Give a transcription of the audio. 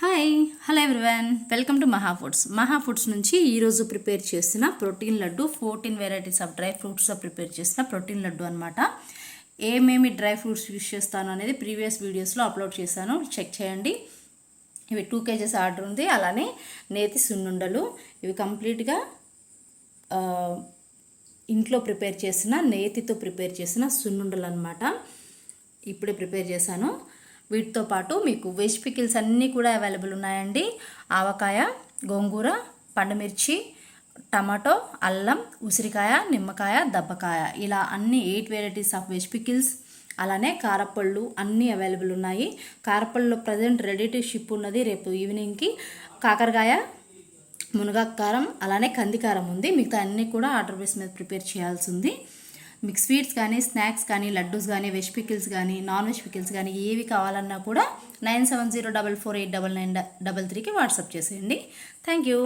Hi hello everyone welcome to Maha foods Maha foods నుంచి ఈరోజు prepare చేసిన protein laddu fourteen varieties of dry ఫ్రూట్స్తో prepare చేసిన protein laddu అనమాట ఏమేమి డ్రై ఫ్రూట్స్ యూస్ చేస్తాను అనేది ప్రీవియస్ వీడియోస్లో అప్లోడ్ చేశాను. చెక్ చేయండి. ఇవి టూ కేజెస్ ఆర్డర్ ఉంది. అలానే నేతి సున్నుండలు. ఇవి కంప్లీట్గా ఇంట్లో ప్రిపేర్ చేసిన నేతితో ప్రిపేర్ చేసిన సున్నుండలు అనమాట ఇప్పుడే ప్రిపేర్ చేశాను. వీటితో పాటు మీకు వెజ్ పికిల్స్ అన్నీ కూడా అవైలబుల్ ఉన్నాయండి. ఆవకాయ గోంగూర పండుమిర్చి టమాటో అల్లం ఉసిరికాయ నిమ్మకాయ దబ్బకాయ ఇలా అన్ని eight varieties of veg pickles అలానే కారపళ్ళు అన్నీ అవైలబుల్ ఉన్నాయి. కారపళ్ళు ప్రజెంట్ రెడీ టు షిప్ ఉన్నది రేపు ఈవినింగ్కి కాకరకాయ మునగాకారం అలానే కందికారం ఉంది. మిగతా అన్నీ కూడా ఆర్డర్ బేస్ మీద ప్రిపేర్ చేయాల్సి ఉంది. మీకు స్వీట్స్ కానీ స్నాక్స్ కానీ లడ్డూస్ కానీ వెజ్ పికిల్స్ కానీ నాన్ వెజ్ పికిల్స్ కానీ ఏవి కావాలన్నా కూడా nine seven zero double four eight double nine double త్రీకి వాట్సాప్ చేసేయండి. Thank you.